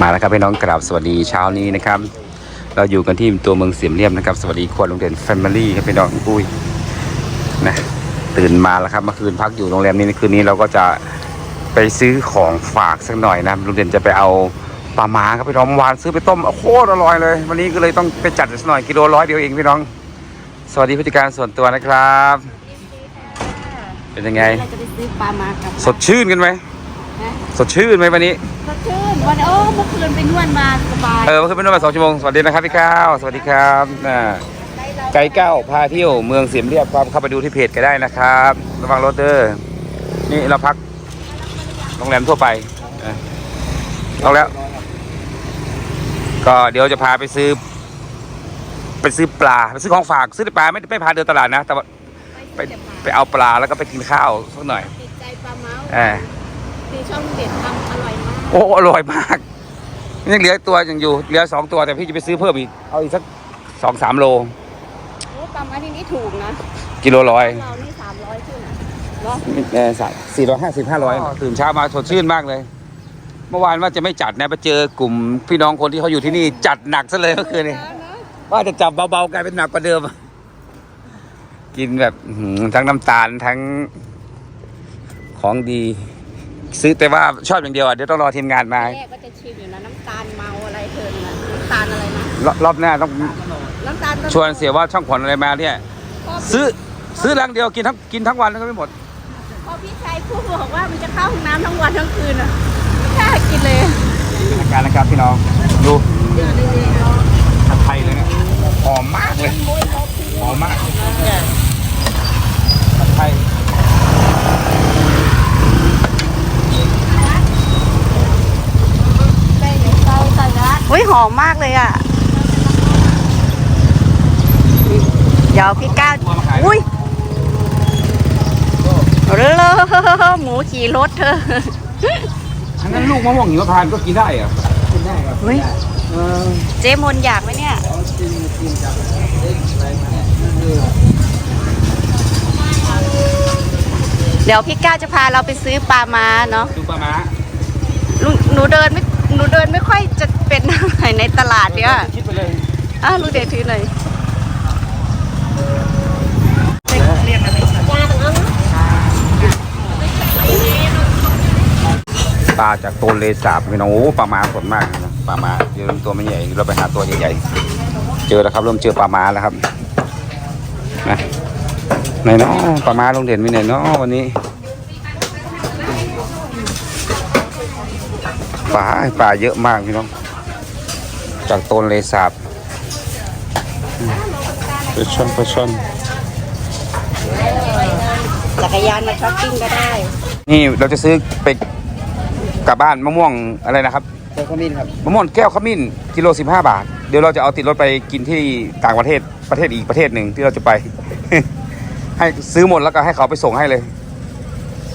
มาแล้วครับพี่น้องกราบสวัสดีเช้านี้นะครับ เราอยู่กันที่ตัวเมืองเสียมเรียบนะครับ สวัสดีครัวโรงเรียนแฟมิลี่ครับพี่น้องปุ้ยนะตื่นมาแล้วครับเมื่อคืนพักอยู่โรงแรมนี้ในคืนนี้เราก็จะไปซื้อของฝากสักหน่อยนะโรงเรียนจะไปเอาปลาหมาครับพี่น้องเมื่อวานซื้อไปต้มโคตรอร่อยเลย วันนี้ก็เลยต้องไปจัดสักหน่อยกิโลร้อยเดียวเองพี่น้อง สวัสดีผู้จัดการส่วนตัวนะครับ เป็นยังไง เราจะไปซื้อปลามากับสดชื่นกันไหม นะสดชื่นไหมวันนี้ สดชื่นวันโอ้เมื่อคืนไปนวดมาสบายเออเมื่อคืนเป็นนวดมาสองชั่วโมงสวัสดีนะครับพี่ก้าวสวัสดีครับอ่าไก่เก้าพาเที่ยวเมืองเสียมเรียบครับเข้าไปดูที่เพจก็ได้นะครับ ระวังรถเด้อนี่เราพักโรงแรมทั่วไปอะเอาแล้ว ก็เดี๋ยวจะพาไปซื้อ ไปซื้อปลาไปซื้อของฝากซื้อแต่ปลาไม่ไม่พาเดินตลาดนะ แต่ว่าไปไปเอาปลาแล้วก็ไปกินข้าวสักหน่อยติดใจปลาเมาส์อ่า คือช่องเด็ดทำอร่อยมากโอ้อร่อยมากยังเหลือตัวยังอยู่เหลือสองตัวแต่พี่จะไปซื้อเพิ่มอีกเอาอีกสักสองสามโลโอ้ปลาเมาส์ที่นี่ถูกนะกิโลร้อยเรานี่สามร้อยขึ้นนะเนาะเออสามสี่ร้อยห้าสิบห้าร้อยตื่นเช้ามาสดชื่นมากเลย เมื่อวานว่าจะไม่จัดนะไปเจอกลุ่มพี่น้องคนที่เขาอยู่ที่นี่จัดหนักซะเลยเมื่อคืนนี้แล้วนะว่าจะจับเบาๆกลายเป็นหนักกว่าเดิม กินแบบอื้อหือทั้งน้ำตาลทั้งของดี ซื้อแต่ว่าชอบอย่างเดียวอะเดี๋ยวต้องรอทีมงานมาแรกก็จะชิมอยู่นะน้ำตาลเมาอะไรเถินนะน้ำตาลอะไรนะรรอบหน้าต้องน้ำตาลชวนเสียว่าช่องขวัญอะไรมาเนี่ย พ่อซื้อซื้อรังเดียวกินทั้งกินทั้งวันก็ไม่หมด พ่อพี่ชายพูดบอกว่ามันจะเข้าห้องน้ำทั้งวันทั้งคืนอะไม่กล้ากินเลยอาการนะครับพี่น้องดูผัดไทยเลยเนี่ยหอมมากเลยหอมมากผัดไทย อุ้ยหอมมากเลยอะ เดี๋ยวพี่ก้าวอุ้ยเร็วๆหมูขี่รถเธอทั้งนั้นลูกมะม่วงหิมพานต์ก็กินได้เหรอกินได้ครับเฮ้ยเออเจมนอยากไหมเนี่ยกินกินจากเด็กอะไรมาเนี่ยเดี๋ยวพี่ก้าวจะพาเราไปซื้อปลามาเนาะดูปลาม้า ลุงหนูเดินไม่ห นูเดินไม่ค่อยจะเป็นเท่าไหร่ในตลาดเนี่ยคิดไปเลยอะลูกเด็กถือหน่อยปลาจากโตนเลสาบพี่น้องโอ้ปลาม้าสดมากนะปลาม้าเดี๋ยวตัวไม่ใหญ่เราไปหาตัวใหญ่ๆเจอแล้วครับเริ่มเจอปลาม้าแล้วครับนะไหนเนาะปลาม้าลงเด่นมีไหนเนาะวันนี้ ปลาปลาเยอะมากพี่น้อง จากโตนเลสาบปลาช่อนปลาช่อนจักรยานมาช้อปปิ้งก็ได้ นี่เราจะซื้อไปกลับบ้านมะม่วงอะไรนะครับเจ้าขมิ้นครับมะม่วงแก้วขมิ้นกิโล15บาท เดี๋ยวเราจะเอาติดรถไปกินที่ต่างประเทศประเทศอีกประเทศหนึ่งที่เราจะไป ให้ซื้อหมดแล้วก็ให้เขาไปส่งให้เลย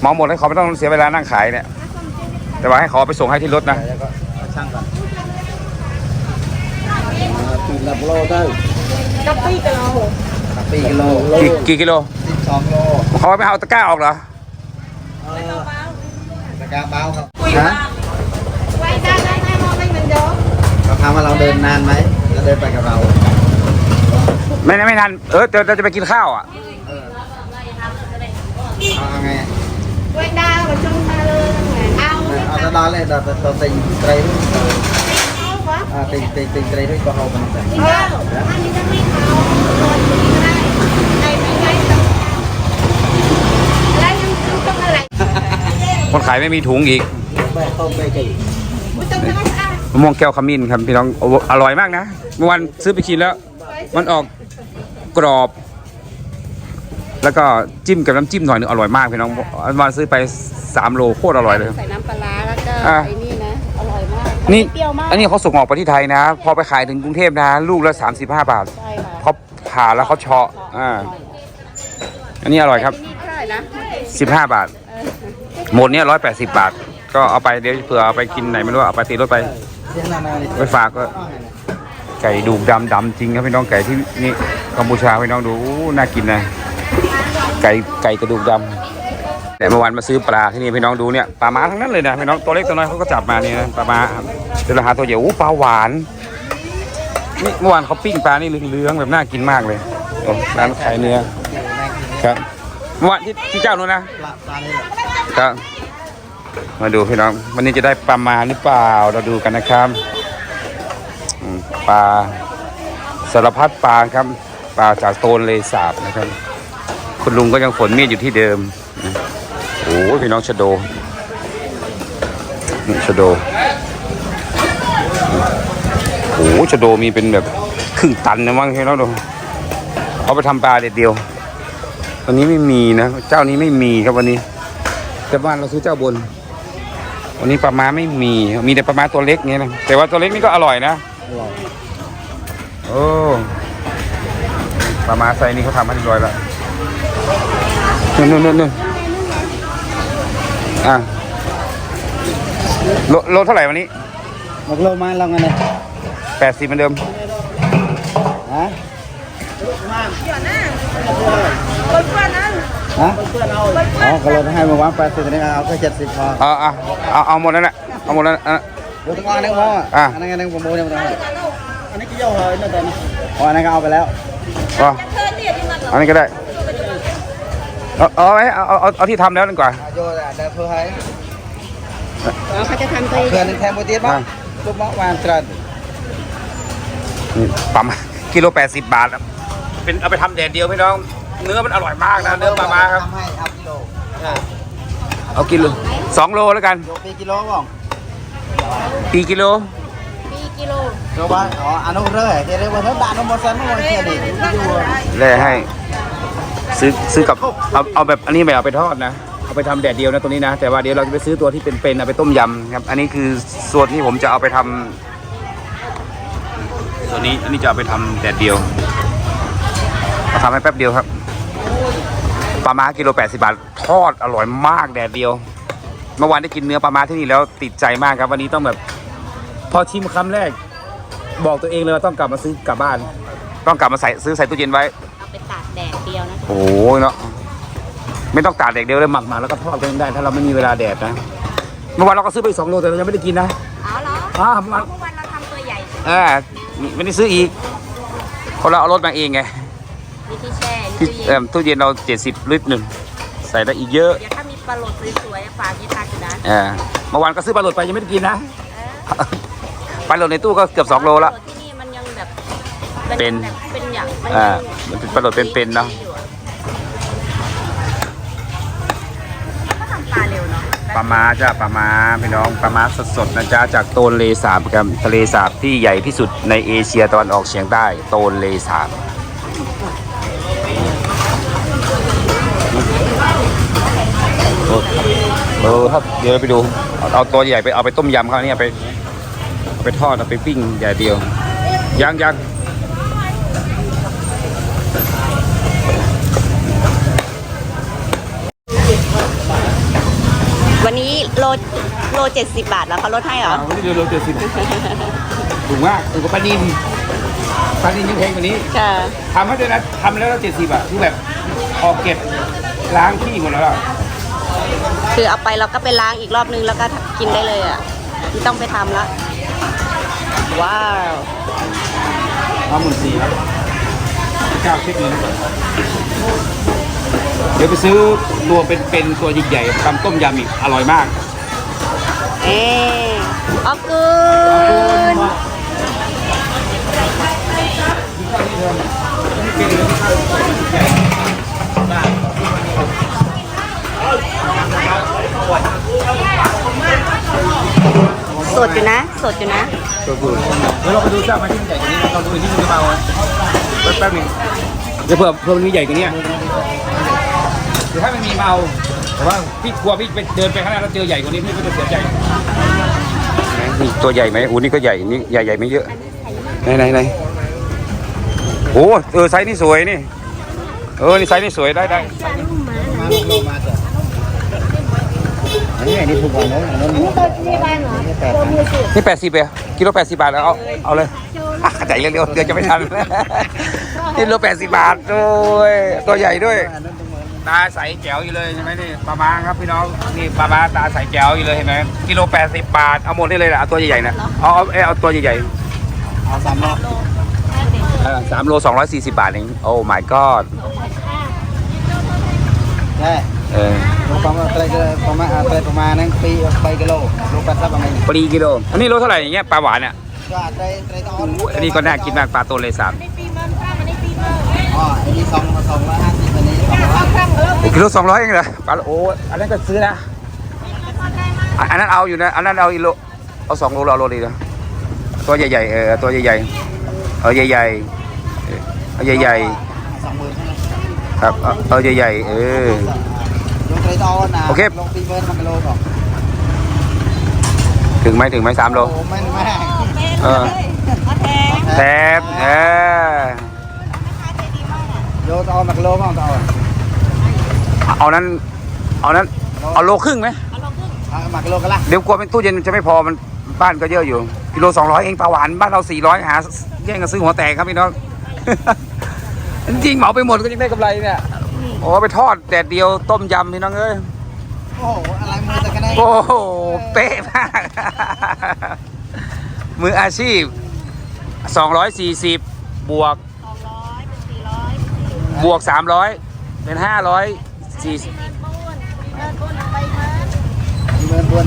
เหมาหมดให้เขาไม่ต้องเสียเวลานั่งขายเนี่ย แต่ว่าให้เขาเอาไปส่งให้ที่รถนะแล้วก็มาช่างก่อนปีละโลได้กัปปี้กับเราปีกิโลกี่กี่กิโลสิบสองโลเขาไม่เอาตะกร้าออกเหรอเออตะกร้าเบาครับคุยฮะว่าไว้ได้ได้ได้มองไม่เหมือนเดิมเราถามว่าเราเดินนานไหมเราเดินไปกับเราไม่ไม่นานเออเดี๋ยวเราจะไปกินข้าวอะเออเอาไงไว้ได้มาชงมาเลยเอา เอาตะดาเลยเราเราติงไตรรุ่นอ่าติงติงติงไตรรุ่นก็เอาไปใส่เอาอันนี้จะไม่เอาคนนี้ก็ได้ไอ้ไม่ได้แล้วยังต้องอะไรคนขายไม่มีถุงอีกแม่ต้มไปกี่ไม่ต้องได้อะมะม่วงแก้วขมิ้นครับพี่น้องโอ้อร่อยมากนะเมื่อวานซื้อไปกินแล้ว มันออกกรอบ แล้วก็จิ้มกับน้ำจิ้มหน่อยหนึงอร่อยมากพี่น้องอันวานซื้อไป 3 โลโคตรอร่อยเลย ใส่น้ำปลาร้า อะ ไอ้นี่นะ อร่อยมากนี่ เปรี้ยวมากอันนี้เขาส่งออกไปที่ไทยนะ พอไปขายถึงกรุงเทพนะ ลูกละ35 บาทใช่ค่ะเขาผ่าแล้วเขาเฉาะอ่าอันนี้อร่อยครับที่นี่เท่าไหร่นะ15 บาทหมดเนี้ย180 บาท ก็เอาไปเดี๋ยวเผื่อเอาไปกินไหนไม่รู้เอาไปติดรถไปเสียงนานาเลยไปฝากก็ ไก่ดูกดำดำจริงครับพี่น้องไก่ที่นี่กัมพูชาพี่น้องดูอู้น่ากินนะไก่ไก่กระดูกดำ แต่เมื่อวานมาซื้อปลาที่นี่พี่น้องดูเนี่ยปลาม้าทั้งนั้นเลยนะพี่น้องตัวเล็กตัวน้อยเขาก็จับมาเนี่ยนะปลาม้าเดี๋ยวเราหาตัวใหญ่โอ้ปลาหวานนี่เมื่อวานเขาปิ้งปลานี่เหลืองๆแบบน่ากินมากเลยโอ้ร้านขายเนื้อครับเมื่อวานที่ที่เจ้านู้นนะปลาปลานี่แหละครับมาดูพี่น้องวันนี้จะได้ปลามาหรือเปล่าเราดูกันนะครับปลาสารพัดปลาครับปลาจากโตนเลสาบนะครับ คุณลุงก็ยังฝนมีดอยู่ที่เดิมนะ พี่น้องชะโดนี่ชะโดโอ้ชะโดมีเป็นแบบครึ่งตันนะมั้งพี่น้องดูเอาไปทำปลาเด็ดเดียววันนี้ไม่มีนะ เจ้านี้ไม่มีครับวันนี้ แต่บ้านเราซื้อเจ้าบน วันนี้ปลาม้าไม่มี มีแต่ปลาม้าตัวเล็กเนี้ยนะแต่ว่าตัวเล็กนี่ก็อร่อยนะอร่อยโอ้ปลาม้าไซนี้เขาทำให้เรียบร้อยแล้วนู่นนู่นนู่นนู่น อะโลโลเท่าไหร่วันนี้มักโลมาลองกันเลยแปดสิบเหมือนเดิมฮะคนเพื่อนนั้นฮะอ๋อก็ลดให้เมื่อวานแปดสิบนี่เอาแค่เจ็ดสิบพอเอาเอาเอาเอาหมดแล้วนะเอาหมดแล้วนะอะดูตรงนั้นนึงพออะอันนั้นอันนั้นผมโมเนี่ยมันอันนี้กี่โยเหรอนั่นแต่อ๋ออันนั้นก็เอาไปแล้วเอาเธอเนี่ยที่มันอันนี้ก็ได้ เอาเอาไว้เอาเอาเอาที่ทำแล้วดีกว่าโยเดี๋ยวเพื่อให้เขาจะทำตัวเองเพื่อนแทนโมเตียนบ้างลูกมะวานตรันนี่ปั๊มกิโลแปดสิบบาทครับเป็นเอาไปทำแดดเดียวพี่น้อง เนื้อมันอร่อยมากนะเนื้อปลามาครับทำให้เอากิโลเอากิโลสองโลแล้วกันโยปีกิโลบ้างกี่กิโลปีกิโลโยบ้านอ๋ออันนู้นเลยเดี๋ยวเดี๋ยววันนั้นด่านนู้นมาซันนู้นเขียนดิดูแล่ให้ ซื้อซื้อกับเอาเอาแบบอันนี้ไม่เอาไปทอดนะ เอาไปทำแดดเดียวนะตัวนี้นะ แต่ว่าเดี๋ยวเราจะไปซื้อตัวที่เป็นๆเอาไปต้มยำครับ อันนี้คือส่วนที่ผมจะเอาไปทำตัวนี้อันนี้จะเอาไปทำแดดเดียวมาทำให้แป๊บเดียวครับปลาม้ากิโลแปดสิบาททอดอร่อยมากแดดเดียว เมื่อวานได้กินเนื้อปลาม้าที่นี่แล้วติดใจมากครับ วันนี้ต้องแบบพอชิมคำแรก บอกตัวเองเลยว่าต้องกลับมาซื้อกลับบ้าน ต้องกลับมาใส่ซื้อใส่ตู้เย็นไว้ โอ้ยเนาะไม่ต้องตากแดดเดียวเลยหมักมาแล้วก็ทอดกันได้ถ้าเราไม่มีเวลาแดดนะเมื่อวานเราก็ซื้อไปสองโลแต่เรายังไม่ได้กินนะเอาเหรออ่าเมื่มาอวันเราทำตัวใหญ่อ่าไม่ได้ซื้ออีกเพราะเราเอารถมาเองไงมีที่แช่ที่มีเอ่อตู้เย็นเราเจ็ดสิบลิตรหนึ่งใส่ได้อีกเยอะเดี๋ยวถ้ามีปลาโหลดสวยๆฝากยี่ทากันนะอ่าเมื่อวานก็ซื้อปลาหลดไปยังไม่ได้กินนะเออปลาหลดในตู้ก็เกือบสองโลละที่นี่มันยังแบบเป็นแบบเป็นอย่างมันอ่ายังมันเป็นปลาหลดเป็นๆเนาะ ก็ทำปลาเร็วเนาะ ปลาม้าจ้าปลาม้าพี่น้องปลาม้าสดๆนะจ๊ะจากโตนเลสาบครับทะเลสาบที่ใหญ่ที่สุดในเอเชียตะวันออกเฉียงใต้โตนเลสาบเออเออครับเดี๋ยวไปดูเอาเอาตัวใหญ่ไปเอาไปต้มยำเขาเนี่ยไปเอาไปทอดเอาไปปิ้งใหญ่เดียวยังยัง นี้โลโลเจ็ดสิบบาทแล้วเขาลดให้เหรอ วันนี้เดี๋ยวเราเจอสิถูกมากถูกกว่าปลานินปลานินยังแพงกว่านี้ค่ะ ทำให้ด้วยนะทำแล้วเจ็ดสิบอะคือแบบออกเก็บล้างขี้หมดแล้วอะคือเอาไปเราก็ไปล้างอีกรอบนึงแล้วก็กินได้เลยอะไม่ต้องไปทำละ ว้าว เอาหมื่นสี่ครับเจ้าเช็คเงินก่อนเดี๋ยวไปซื้อตัวเป็นเป็นตัวใหญ่ๆทำต้มยำอีกอร่อยมาก เอ๊ออกกุนสดอยู่นะ สดอยู่นะ ตัวกูเดี๋ยวเราไปดูเจ้ามาที่มันใหญ่กว่านี้นะเราดูที่มันจะเบาอะแป๊บหนึงเดี๋ยวเพิ่มเพิ่มมันมีใหญ่กว่านี้เดี๋ยวถ้ามันมีเมา แต่ว่าพี่กลัวพี่ไปเดินไปข้างหน้าแล้วเจอใหญ่กว่านี้พี่ก็จะเสียใจนี่ตัวใหญ่ไหมอู้นี่ก็ใหญ่นี่ใหญ่ใหญ่ไม่เยอะไหนไหนไหนโอ้เออไซส์นี่สวยนี่ เออนี่ไซส์นี่สวยได้ได้มาลูกโลมาจ้ะอันนี้อันนี้ถูกกว่าเนอะอันนั้นนี่บ้านเหรอนี่แปดพันนี่แปดสิบเองกิโลแปดสิบบาทแล้วเอาเอาเลยอะขยายเร็วๆเดี๋ยวจะไม่ทันนี่โลแปดสิบบาทโอ้ยตัวใหญ่ด้วยอันนั้น ตรงนั้นตาใสแจ๋วอยู่เลยใช่ไหมนี่ปลามาครับพี่น้องนี่ปลามาตาใสแจ๋วอยู่เลยเห็นไหมกิโลแปดสิบบาทเอาหมดได้เลยนะเอาตัวใหญ่ๆนะเอาเอาเอาเอาตัวใหญ่เอาสามรอบๆเออสามโลสองร้อยสี่สิบบาทเองโอ้ my god ใช่เออลูกประมาณอะไรก็ประมาณอะไรประมาณนั้นปีไปกิโลลูกปลาซับประมาณนี้ปรีกิโลอันนี้โลเท่าไหร่อย่างเงี้ยปลาหวานเนี่ยก็อะไรอะไรตอนอู้อันนี้ก็น่ากินมากปลาตัวเลยสามอ๋ออันนี้สองสองร้อยห้าสิบ กิโลสองร้อยเองเหรอปลาโอ้อันนั้นก็ซื้อนะอะอันนั้นเอาอยู่นะอันนั้นเอาอีโลเอาสองโลเอาโลดีนะตัวใหญ่ๆเออตัวใหญ่ๆเอาใหญ่ๆเออเอาใหญ่สองหมื่นใช่ไหมๆครับเอาเอาใหญ่ๆเออลงไตรตอนนะโอเคลงปีเบิร์ดมันกิโลก่อนถึงไหมถึงไหมสามโลโอ้ไม่ไม่เออแทบเออโยตอนมันกิโลบ้างตอน เอานั้น เอานั้น เอาโลครึ่งไหมอะมันกิโลกันละเดี๋ยวกลัวเป็นตู้เย็นจะไม่พอมันบ้านก็เยอะอยู่กิโลสองร้อยเองปลาหวานบ้านเราสี่ร้อยหาแย่งกันซื้อหัวแตกครับพี่น้อง จริงๆเหมาไปหมดก็ยังได้กำไรเนี่ยโอ้ไปทอดแดดเดียวต้มยำพี่น้องเอ้ยโอ้โหอะไรมือตะกันได้โอ้โหเป๊ะมาก มืออาชีพ240บวกบวก300เป็น540เบิ ร์ดบวน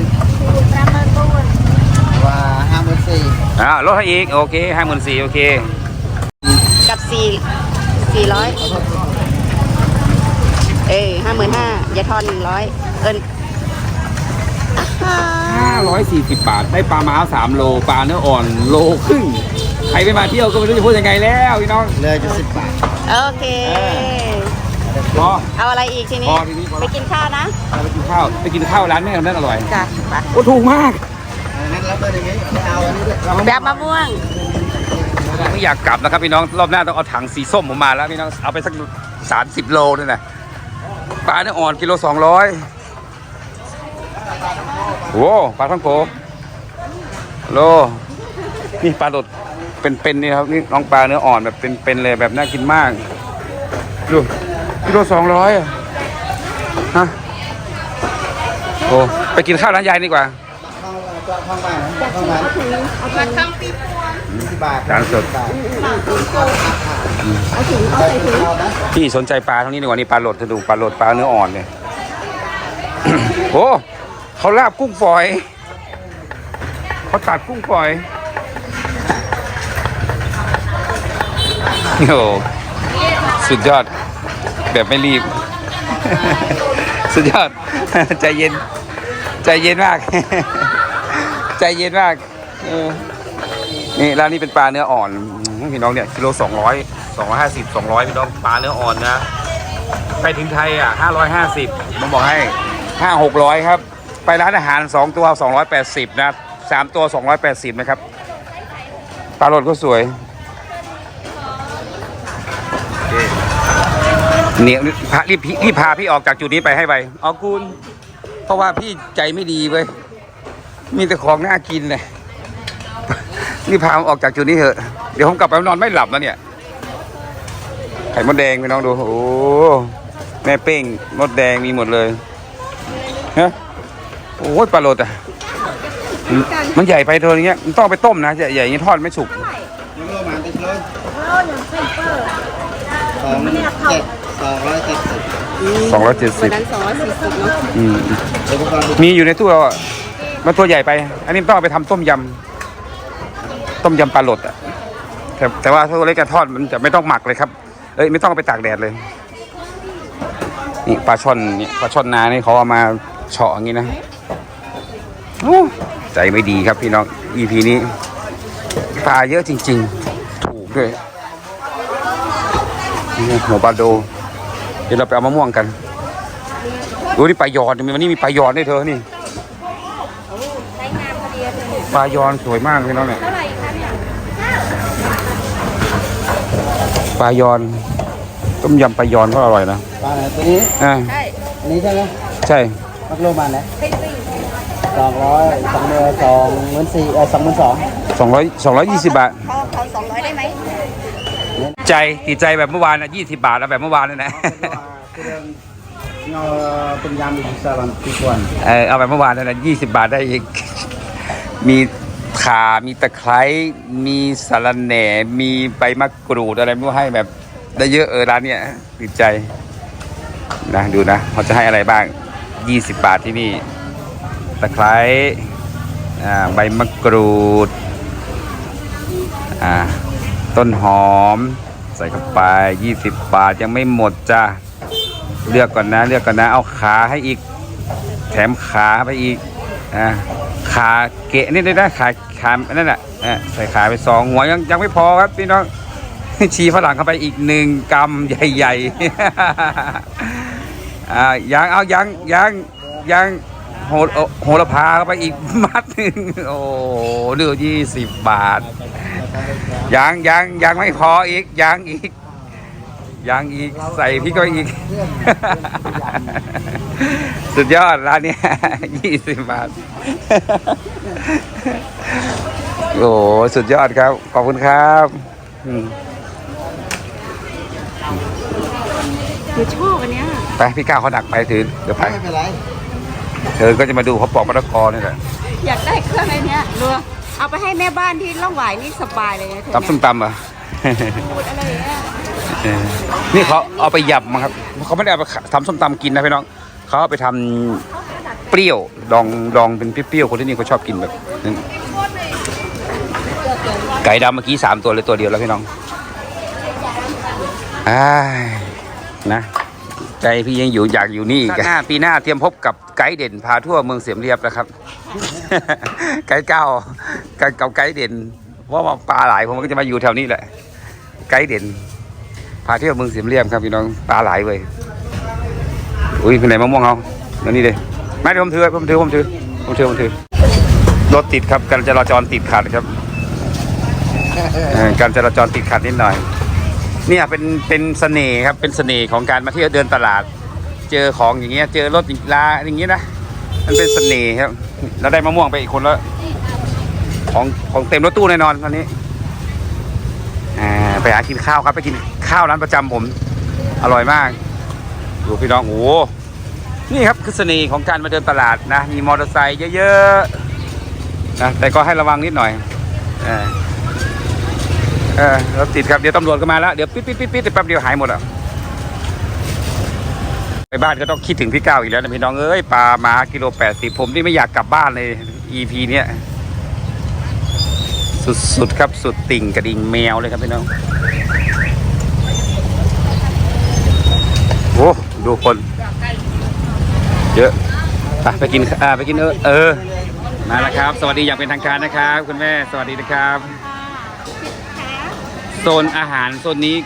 ว่าห้าหมื่นสี่อ่าลดให้อีก โอเคห้าหมื่นสี่โอเค กับสี่สี่ร้อยเอ้ห้าหมื่นห้าอย่าทอนหนึ่งร้อยเอิน540 บาท ได้ปลาม้า3โล ปลาเนื้ออ่อนโลครึ่ง ใครไปมาเที่ยวก็ไม่รู้จะพูดยังไงแล้วพี่น้อง เลยจะสิบบาท โอเค พอ เอาอะไรอีกทีนี้พอทีนี้พอไปกินข้าวนะไปกินข้าวไปกินข้าวร้านแม่นั่นอร่อยจ้ะไปโอ้ถูกมากงั้นเราเบิร์ดอย่างงี้ไม่เอาอันนี้ด้วยแบบมะม่วงไม่อยากกลับนะครับพี่น้องรอบหน้าต้องเอาถังสีส้มผมมาแล้วพี่น้องเอาไปสักสามสิบโลด้วยนะปลาเนื้ออ่อนกิโลสองร้อยโอ้ปลาท่องโกโลนี่ปลาดดเป็นๆนี่ครับนี่น้องปลาเนื้ออ่อนแบบเป็นๆเลยแบบน่ากินมากดู กิโลสองร้อยอะฮะโอ้ไปกินข้าวร้านยายดีกว่าข้างข้างบ้านข้างบ้านมาทำปีพวงยี่สิบบาทจานสดบาทพี่สนใจปลาทั้งนี้ดีกว่านี่ปลาหลดจะดูปลาหลดปลาเนื้ออ่อนเลยโอ้เขาลาบกุ้งฝอยเขาตัดกุ้งฝอยโอ้สุดยอด แบบไม่รีบ สุดยอด ใจเย็น ใจเย็นมาก ใจเย็นมากเออนี่ร้านนี้เป็นปลาเนื้ออ่อน พี่น้องเนี่ยกิโลสองร้อยสองร้อยห้าสิบสองร้อยพี่น้องปลาเนื้ออ่อนนะไปถึงไทยอะห้าร้อยห้าสิบผมบอกให้ห้าหกร้อยครับ ไปร้านอาหารสองตัวสองร้อยแปดสิบนะสามตัวสองร้อยแปดสิบนะครับปลาหลดก็สวย เนี่ยพารีบรีบพาพี่ออกจากจุดนี้ไปให้ไปเอาคุณเพราะว่าพี่ใจไม่ดีเว้ยมีแต่ของน่ากินเลยนี่พาผมออกจากจุดนี้เถอะเดี๋ยวผมกลับไปนอนไม่หลับแล้วเนี่ย ไข่มดแดงพี่น้องดูโอ้โหแม่เป้งมดแดงมีหมดเลยฮะโอ้ยปลาโลดอะมันใหญ่ไปเธออย่างเงี้ยมันต้องเอาไปต้มนะใหญ่ๆอย่างนี้ทอดไม่สุกยังโลมาติดเลยสองเจ็ด สองร้อยเจ็ดสิบสองร้อยเจ็ดสิวับนนั้นสองร้อยสี่สิบเนาะอืมเดี๋ยวพวกเราดูมีอยู่ในตู้เราอะมันตัวใหญ่ไป อันนี้ต้องเอาไปทำต้มยำต้มยำปลาโหลดอะแต่แต่ว่าถ้าตัวเล็กกระทอดมันจะไม่ต้องหมักเลยครับ เอ้ยไม่ต้องเอาไปตากแดดเลย นี่ปลาช่อนนี่ปลาช่อนนานี่เขาเอามาเฉาะอย่างนี้นะโอ้ใจไม่ดีครับพี่น้อง EP นี้ปลาเยอะจริง ๆ ถูกด้วยนี่หัวปลาโดเดี๋ยวเราไปเอามะม่วงกันดูนี่ปลายอนมีวันนี้มีปลายอนด้วยเธอนี่ปลายอนสวยมากพี่น้องเนี่ยปลายอนต้มยำปลายอนก็อร่อยนะปลาไหนตัวนี้อ่าใช่อันนี้ใช่ไหมใช่มักโลมาเนี่ยสองร้อยสองเดือนสองหมื่นสี่เออสองหมื่นสองสองร้อยสองร้อยยี่สิบบาท เขาเขาสองร้อยได้ไหม ใจติดใจแบบเมื่อวานอะยี่สิบบาทแล้วแบบเมื่อวานนั่นแหละคือเดิม no penyam bisa lan tipuan. เออเอาไปเมื่อวานนั่นแหละยี่สิบาทได้อีก มีข่ามีตะไคร้มีสะระแหน่มีใบมะกรูดอะไรไม่รู้ให้แบบ ได้เยอะเออร้านเนี้ยติดใจนะดูนะเขาจะให้อะไรบ้างยี่สิบาทที่นี่ตะไคร้อ่าใบมะกรูดอ่าต้นหอม ใส่เข้าไปยี่สิบบาทยังไม่หมดจ้าเลือกก่อนนะ เลือกก่อนนะ เอาขาให้อีก แถมขาไปอีกอ่าขาเกะนี่ได้วยนะขาขาอันนั่นแหละอะใส่ขาไปสองหัวยังยังไม่พอครับพี่น้องชีฝรั่งเข้าไปอีกหนึ่งกำใหญ่ๆอ่ายังเอายังยังยัง โหโหระพาเข้าไปอีกมัดหนึ่งโอ้เดือยี่สิบบาทยังยังยังไม่พออีกยังอีกยังอีกใส่พริกก็อีก สุดยอดร้านเนี้ยยี่สิบบาท โอ้สุดยอดครับ ขอบคุณครับอืมคือชอบอันเนี้ยไปพี่ก้าวเขาดักไปถือเดี๋ยวไปไม่เป็นไร เธอก็จะมาดูเขาปอกมะละกอนี่แหละอยากได้เครื่องไอ้เนี้ยรัวเอาไปให้แม่บ้านที่ล่องหวายนี่สบายเลยนะเธอตำส้มตำเหรอะ พูดอะไรอย่างเงี้ยนี่เขาเอาไปยำมาครับเขาไม่ได้เอาไปทำส้มตำกินนะพี่น้องเขาเอาไปทำเปรี้ยวดองดองเป็นเปรี้ยวๆคนที่นี่เขาชอบกินแบบนั้นไก่ดำเมื่อกี้สามตัวเลยตัวเดียวแล้วพี่น้องอ้ายนะ ใจพี่ยังอยู่อยากอยู่นี่หน้าปีหน้าเตรียมพบกับไกด์เด่นพาทั่วเมืองเสียมเรียบนะครับ ไกด์เก้าไกด์เก่าไกด์เด่นเพราะว่าปลาหลายผมก็จะมาอยู่แถวนี้แหละ ไกด์เด่น พาเที่ยวเมืองเสียมเรียบครับพี่น้องปลาหลายเว้ยอุ้ยเป็นไหนมะม่วงเอาแล้วนี่เลยไม่เดี๋ยวผมถือผมถือผมถือผมถือผมถือรถติดครับการจราจรติดขัดครับเออการจราจรติดขัดนิดหน่อย เนี่ยเป็นเป็นเสน่ห์ครับเป็นเสน่ห์ของการมาเที่ยวเดินตลาด เจอของอย่างเงี้ยเจอรถลาอย่างเงี้ยนะมันเป็นเสน่ห์ครับเราได้มะม่วงไปอีกคนแล้วของของเต็มรถตู้แน่นอนวันนี้อ่าไปหากินข้าวครับไปกินข้าวร้านประจำผม อร่อยมากดูพี่น้องโอ้โหนี่ครับคือเสน่ห์ของการมาเดินตลาดนะ มีมอเตอร์ไซค์เยอะๆนะแต่ก็ให้ระวังนิดหน่อยเออ เออรถติดครับเดี๋ยวตำรวจก็มาแล้วเดี๋ยวปิดปิดปิดปิดแป๊บเดียวหายหมดอะไปบ้านก็ต้องคิดถึงพี่ก้าวอีกแล้วนะพี่น้องเอ้ยปลาหมากิโลแปดสิบผมนี่ไม่อยากกลับบ้านเลย EP เนี้ยสุดๆครับสุดติ่งกระดิ่งแมวเลยครับพี่น้องโอ้ดูคน เยอะไปไปกินอ่าไปกินเออเออมาแล้วครับ สวัสดีอย่างเป็นทางการนะครับ คุณแม่ สวัสดีนะครับ โซนอาหารโซนนี้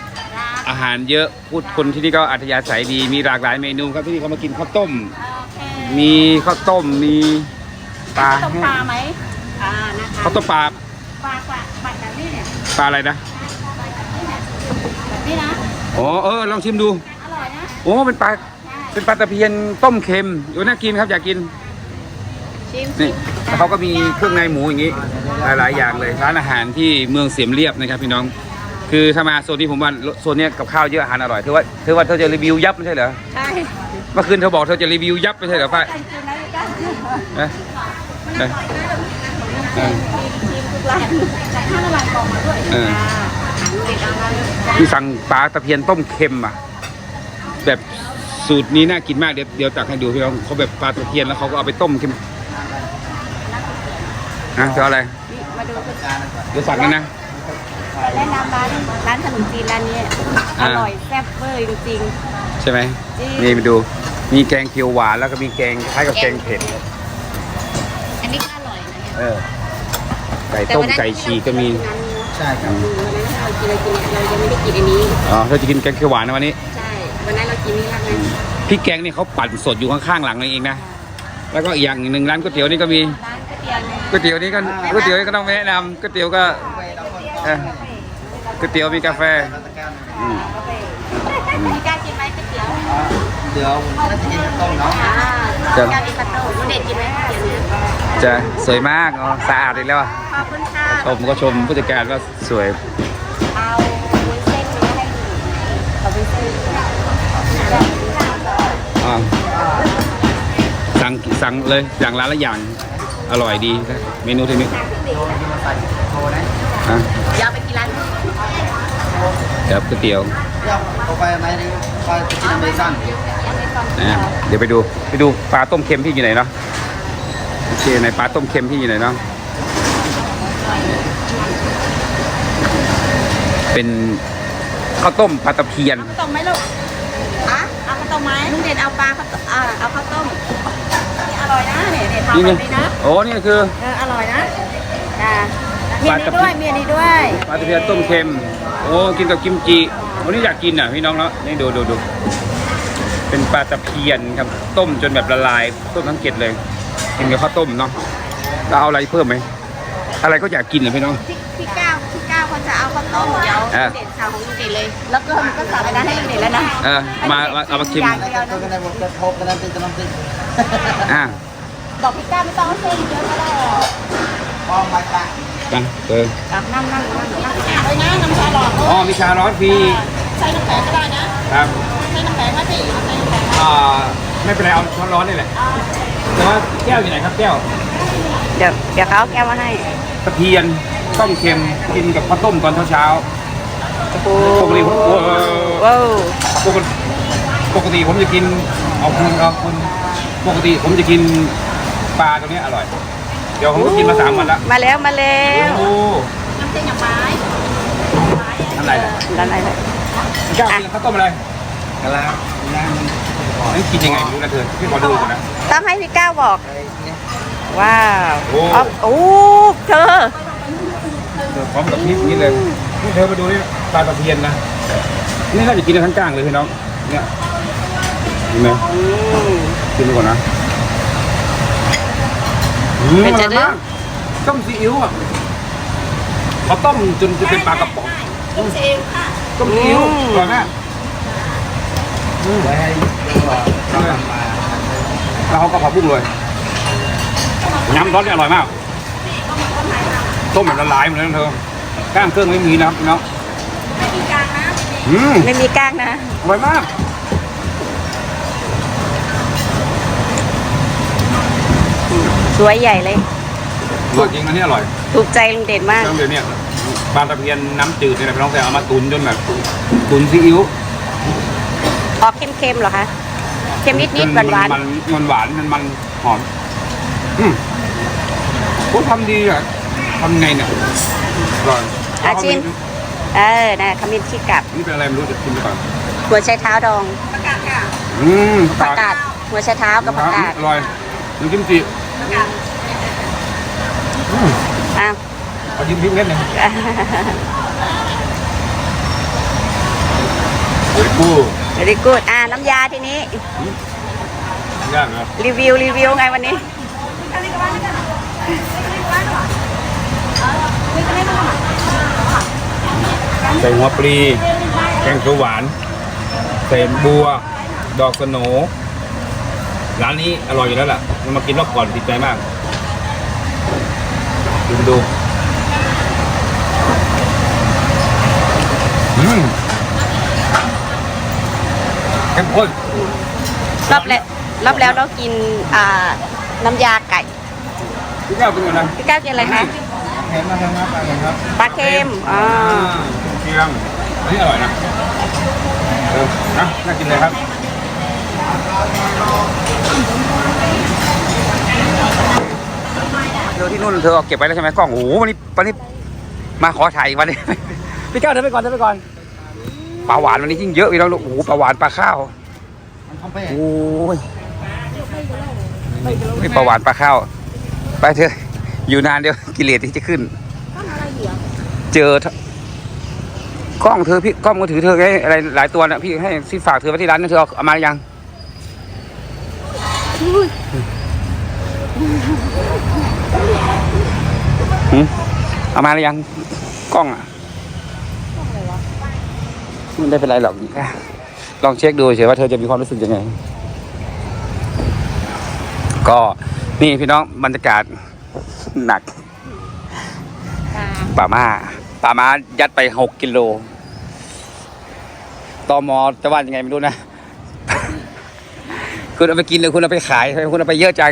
อาหารเยอะพูดคนที่นี่ก็อัธยาศัยดีมีหลากหลายเมนูครับที่นี่เขามากินข้าวต้ม มีข้าวต้มมีปลาต้มแห้ปลางไหมอ่านะคะข้าวต้มปลาปลาปลาปลาแบบนี้เนี่ยปลาอะไรนะแบบนี้นะอ๋อเออลองชิมดูอร่อยนะโอ้เป็นปลาเป็นปลาตะเพียนต้มเค็มอยู่น่ากินครับอยากกินชิมนี่แล้วเขาก็มีเครื่องในหมูอย่างนี้ หลายๆอย่างเลยร้านอาหารที่เมืองเสียมเรียบนะครับพี่น้อง คือถ้ามาโซนนี้ผมว่าโซนเนี้ยกับข้าวเยอะอาหารอร่อยเธอว่าเธอว่าเธอจะรีวิวยับไม่ใช่เหรอใช่เมื่อคืนเธอบอกเธอจะรีวิวยับไม่ใช่เหรอฝ้ายกันกินนะกันเอ๊ะเอ๊ะเอ๊ะชิมทุกร้านข้าวร้านกล่องมาด้วยเออเด็ดเอามาเลยที่สั่งปลาตะเพียนต้มเค็มอะ แบบสูตรนี้น่ากินมากเดี๋ยวเดี๋ยวตักให้ดูพี่น้องเขาแบบปลาตะเพียนแล้วเขาก็เอาไปต้มเค็มนะจะเอาอะไรนี่มาดูกันเดี๋ยวสั่งกันนะ แนะนำร้านร้านขนมจีนร้านนี้ออ่า ร่อยแซ่บเวอร์จริง ใช่ไหมจริง นี่ไปดู มีแกงเขียวหวานแล้วก็มีแกงคล้ายกับแกงเผ็ด ๆ อันนี้ก็อร่อยนะเนี่ย เออ ไก่ต้มไก่ฉีกก็มีใช่ครับวันนั้นเรากินอะไรกินเนี่ยเรายังไม่ได้กินอันนี้ อ๋อเธอจะกินแกงเขียวหวานนะวันนี้ ใช่ วันนั้นเรากินนี่รักนะพริกแกงนี่เขาปั่นสดอยู่ข้างๆหลังนี่เองนะ แล้วก็อีกอย่างหนึ่งร้านก๋วยเตี๋ยวนี่ก็มี ร้านก๋วยเตี๋ยวเนี่ยก๋วยเตี๋ยวนี่ก็ก๋วยเตี๋ยวนี่ก็ต้องแนะนำก๋วยเตี๋ยวก็เออ ก๋วยเตี๋ยวมีกาแฟอืมมีกล้ากินไหมก๋วยเตี๋ยวเดี๋ยวน่าจะกินข้าวต้มเนาะอ่ากล้ากินข้าวต้มคุณเด็ดกินไหมก๋วยเตี๋ยวเนี่ยจะสวยมากอ๋อสะอาดอีกแล้วอะขอบคุณค่ะชมก็ชมผู้จัดการว่าสวยเอาวุ้นเส้นนี้ให้ดูเอาวุ้นเส้นอ่าสั่งสั่งเลยอย่างร้านละอย่างอร่อยดี เมนูที่นี้ฮะอยากไปกินร้าน เดี๋ยวก๋วยเตี๋ยวเดี๋ยวเอาไปไหมดิไปกินอเมริกันนะเดี๋ยวไปดูไปดูปลาต้มเค็มพี่อยู่ไหนเนาะโอเคไหนปลาต้มเค็มพี่อยู่ไหนเนาะเป็นข้าวต้มปลาตะเพียนข้าวต้มไหมลูกอะเอาข้าวต้มไหมลุงเด่นเอาปลาข้าวต้มอ่าเอาข้าวต้มนี่อร่อยนะเนี่ยเนี่ยทำนี่แบไงบนี้นะโอ้นี่คือเอออร่อยนะจ้ามีปอัลานนี้ตะเพีด้วยยนมีอันนี้ด้วยปลาตะเพียนต้มเค็ม โอ้กินกับกิมจิวันนี้อยากกินอะพี่น้องเนาะนี่ดูดูดูเป็นปลาตะเพียนครับต้มจนแบบละลายต้มทั้งเกล็ดเลย กินกับข้าวต้มเนาะแล้วเอาอะไรเพิ่มไหมอะไรก็อยากกินเลยพี่น้องพี่พี่ก้าวพี่ก้าวเขาจะเอาข้าวต้มเดี๋ยวอะลุงเด่นสั่งของลุงเด่นเลย แล้วก็มันก็สั่งอันนั้นให้ลุงเด่นแล้วนะเออมามาเอามาชิมอย่างแล้วเดียวก็นะก็ได้หมดกระทบกันนั้นเป็นกำลังเป็นอะบอกพี่ก้าวไม่ต้องเอาเส้นเยอะก็ได้หรอกพร้อมมาจ้ะ กันเอออะนั่งนั่งนั่งนั่งเลยนะน้ำชาหลอดอ๋อมีชาร้อนฟรีใส่น้ำแข็งก็ได้นะครับใส่น้ำแข็งมาสิใส่น้ำแข็งอ่าไม่เป็นไรเอาช้อนร้อนนี่แหละแต่ว่าแก้วอยู่ไหนครับแก้วเดี๋ยวเดี๋ยวเขาเอาแก้วมาให้ตะเพียนต้มเค็มกินกับข้าวต้มตอนเช้าๆโอ้โหปกติผมโอ้ว้าวปกติปกติผมจะกินเอาคุณเอาคุณปกติผมจะกินปลาตัวเนี้ยอร่อยเดี๋ยวผมก็กินมาสามวันละมาแล้วมาแล้วโอ้น้ำเส้นอย่างไม้ทำไรเนี่ยด้านในเลยเจ้ากินข้าวต้มอะไรกะลาน้ำมันนี่กินยังไงไม่รู้นะเธอพี่ขอดูก่อนนะต้องให้พี่ก้าวบอกอะไรเนี่ยว้าวโอ้อ๋อโอ้เธอเดี๋ยวพร้อมกับพริกนี่เลยนี่เธอมาดูนี่ปลาตะเพียนนะนี่น่าจะกินได้ทั้งก้างเลยพี่น้องเนี่ยเห็นไหมอืมกินดูก่อนนะ เป็นจะดื้อมากต้มซีอิ๊วอะเขาต้มจนจะเป็นปลากระป๋องต้มซีอิ๊วค่ะต้มซีอิ๊วอร่อยมากไว้ให้ดูว่าเราทำมาแล้วเขาก็ผักบุ้งเลยยำซอสเนี่ยอร่อยมากต้มแบบละลายเหมือนกันเธอก้างเครื่องไม่มีนะครับพี่น้องไม่มีกลางนะอืมไม่มีกลางนะอร่อยมาก สวยใหญ่เลย อร่อยจริงอันนี้อร่อยถูกใจลุงเด่นมาก เครื่องเดี๋ยวเนี้ปลาตะเพียนน้ำจืดเนี่ยนะพี่น้องแต่เอามาตุนจนแบบตุนซีอิ๊วออกเค็มๆเหรอคะ เค็มนิดจๆหวานหวานมันมันหวานมันมันหอมอืมโอ้ทำดีอะทำไงเนี่ยอร่อยๆอาชิม เออนะขมิ้นขี้กลับ นี่เป็นอะไรไม่รู้จะชิมไปก่อนหัวไชเท้าดอง อืมผักกาดหัวไชเท้ากับผักกาด อร่อยน้ำจิ้มซี อ้าวเอาจิ้มพริกเล็ดหนึ่งโอ้ยปูเดี๋ยวดีกูดอ่าน้ำยาทีนี้ ยากนะรีวิว รีวิวไงวันนี้ ใส่หัวปลี แกงเขียวหวาน ใส่บัว ดอกสโหน ร้านนี้อร่อยอยู่แล้วล่ะมันมากินรอบก่อนติดใจมากดูดูอืมเข้มข้นรอบแล้วรอบแล้วเรากินอ่าน้ำยาไก่พี่แก้วเป็นไงนะพี่ก้าวกินอะไรคะเห็นมาทางนับอะไรครับปลาเค็มอ่าเชียงอันนี้อร่อยนะเออนะน่ากินเลยครับ เธอที่นู่นเธอเอาเก็บไว้แล้วใช่ไหมกล้องโอ้โหวันนี้วันนี้มาขอถ่ายอีกวันนี้ พี่ก้าวเดินไปก่อนเดินไปก่อนปลาหวานวันนี้ยิ่งเยอะอีกแล้วลูกโอ้โหปลาหวานปลาข้าวโอ้ยนี่ปลาหวานปลาข้าวไปเถอะอยู่นานเดียวกิเลสที่จะขึ้น เจอกล้องเธอพี่กล้องมือถือเธอไงอะไรหลายตัวนะพี่ให้ที่ฝากเธอไว้ที่ร้านนะเธอเอาเอามาหรือยัง เอามาหรือยังกล้องอะไม่ได้เป็นไรหรอกลองเช็คดูเฉยว่าเธอจะมีความรู้สึกยังไง ก็นี่พี่น้องบรรยากาศหนักป่ามาป่ามายัดไปหกกิโลตอมอจะว่ายังไงไม่รู้นะ คุณเอาไปกินหรือคุณเอาไปขายทำไมคุณเอาไปเยอะจัง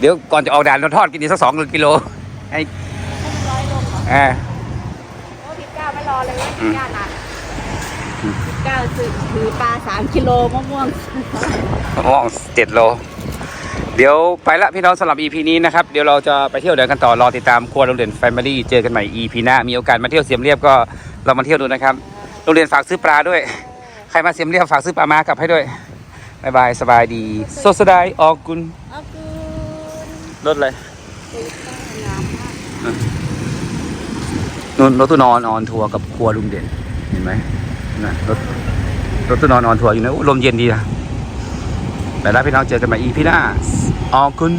เดี๋ยวก่อนจะออกด่านเราทอดกินอีกสักสองกิโลให้อ่าโอ้พี่ก้าวไม่รอเลยอืมย่าหนักพี่ก้าวถือถือปลาสามกิโลมะม่วงมะม่วงเจ็ดโล เดี๋ยวไปละพี่น้องสำหรับ EP นี้นะครับ เดี๋ยวเราจะไปเที่ยวเดินกันต่อรอติดตามครัวโรงเรียนแฟมิลี่เจอกันใหม่ EP หน้ามีโอกาสมาเที่ยวเสียมเรียบก็เรามาเที่ยวดูนะครับโรงเรียนฝากซื้อปลาด้วย ใครมาเสียมเรียบฝากซื้อปลามากลับให้ด้วย บายบายสบายดีโซสดายออกกุลเอาคืนรถเลยนู่นรถตู้นอนออนทัวร์กับครัวลุงเด่นเห็นไหมนะรถรถตู้นอนออนทัวร์อยู่นะอู้ลมเย็นดีนะแต่ละพี่น้องเจอกันใหม่ EP หน้าออกกุล